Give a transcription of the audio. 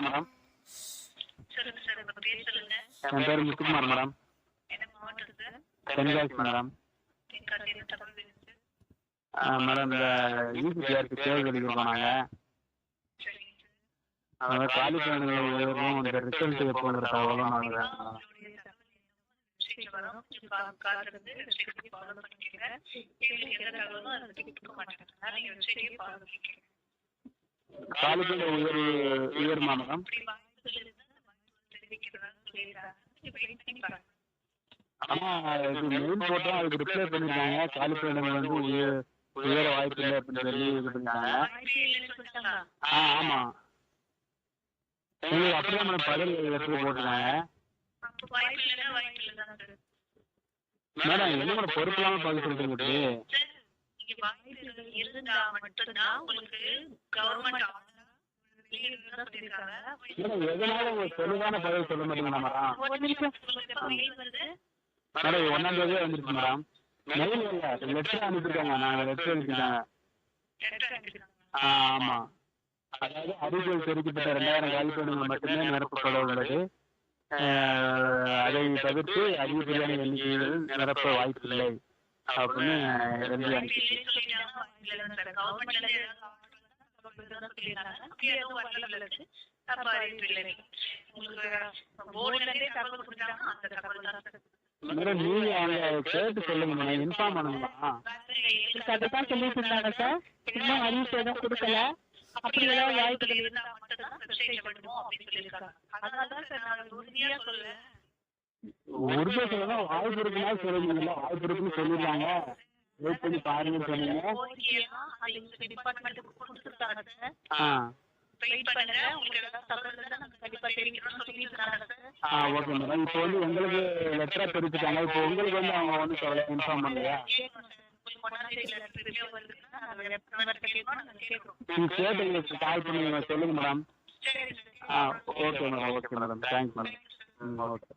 வணக்கம் மேடம் சொல்லுங்க சார் உங்க பேர் சொல்லுங்க. என் பேர் முத்துக்குமார் மேடம் என்ன மாவட்டம் சார் தென்காசி மேடம் மேடம் இந்த யூபிஆருக்கு நாங்கள் காலி பயணங்கள் உயர்வும் இந்த ரிசல்ட் எப்போங்கிற தகவலும் நாங்கள் எங்களுக்கு எந்த தகவலும் அதை பத்தி கொடுக்க மாட்டாங்க. அதனால நீங்க வெப்சைட்லயே ஃபாலோ பண்ணிக்கங்க காலி உயர் உயருமா மேடம் ஆமா இது போட்டோம் அதுக்கு ரிப்ளை பண்ணியிருக்காங்க காலி வந்து உயர் உயர வாய்ப்பு இல்லை அப்படின்னு சொல்லி இது பண்ணிருக்காங்க. ஆ எங்களுக்கு அப்படியே மேடம் பதில் எடுத்து போட்டிருக்காங்க. மேடம் என்ன மேடம் பொறுப்பு இல்லாமல் பதில் சொல்லிட்டு வாய்ப்புகள் இருந்தா மட்டும்தான் உங்களுக்கு கவர்மெண்ட் தெளிவான பதில் சொல்ல மாட்டீங்களா மேடம் மெயில் வருது? மேடம் மெயில் இல்லை லெட்டர் அனுப்பியிருக்காங்க. நாங்கள் லெட்டர் அனுப்பியிருக்காங்க லெட்டர் அனுப்பியிருக்காங்க. ஆ ஆமாம் அதாவது அறிவியல் தெரிவிக்கப்பட்ட ரெண்டாயிரம் காலிப்பணிகள் மட்டுமே நிரப்பப்பட உள்ளது. அதை தவிர்த்து அதிகப்படியான எண்ணிக்கையில் நிரப்ப வாய்ப்பில்லை. அப்படின்னு எழுதி வாய்ப்பு அனுப்பி வாய்ப்பு சார் தான் தான் மேடம் அவங்க கேட்டு சொல்லுங்க மேடம் இன்ஃபார்ம் பண்ணுங்களா அதுதான் சொல்லிட்டு இருந்தாங்க இன்னும் அறிவிப்பு எதுவும் கொடுக்கல. அப்படி ஏதாவது வாய்ப்புகள் இருந்தா மட்டும்தான் வெப்சைட்ல பண்ணுவோம் அப்படின்னு சொல்லியிருக்காங்க. சார் நான் உறுதியா சொல்லுவேன் உறுதியாக சொல்லலாம் வாய்ப்பு இருக்குன்னா சொல்லுவீங்களா வாய்ப்பு இருக்குன்னு சொல்லிடுறாங்க வெயிட் பண்ணி பாருங்கன்னு சொன்னீங்க ஆ. பண்ணுங்க. உங்களுக்கு ஓகே மேடம் இப்போ வந்து எங்களுக்கு லெட்டராக தெரிவிச்சுட்டாங்க இப்போ உங்களுக்கு வந்து அவங்க வந்து சொல்ல இன்ஃபார்ம் பண்ணலையா கேட்கணும் சார் உங்களுக்கு ஒன்னாம் தேதியில ரிவ்யூ வருதுன்னா நாங்க ரெப்ரசன்ட் கேட்கணும் நாங்க கேட்கிறோம். நீங்கள் கேட்டு எங்களுக்கு கால் பண்ணி சொல்லுங்கள் மேடம் ஆ okay madam okay madam thanks madam hmm okay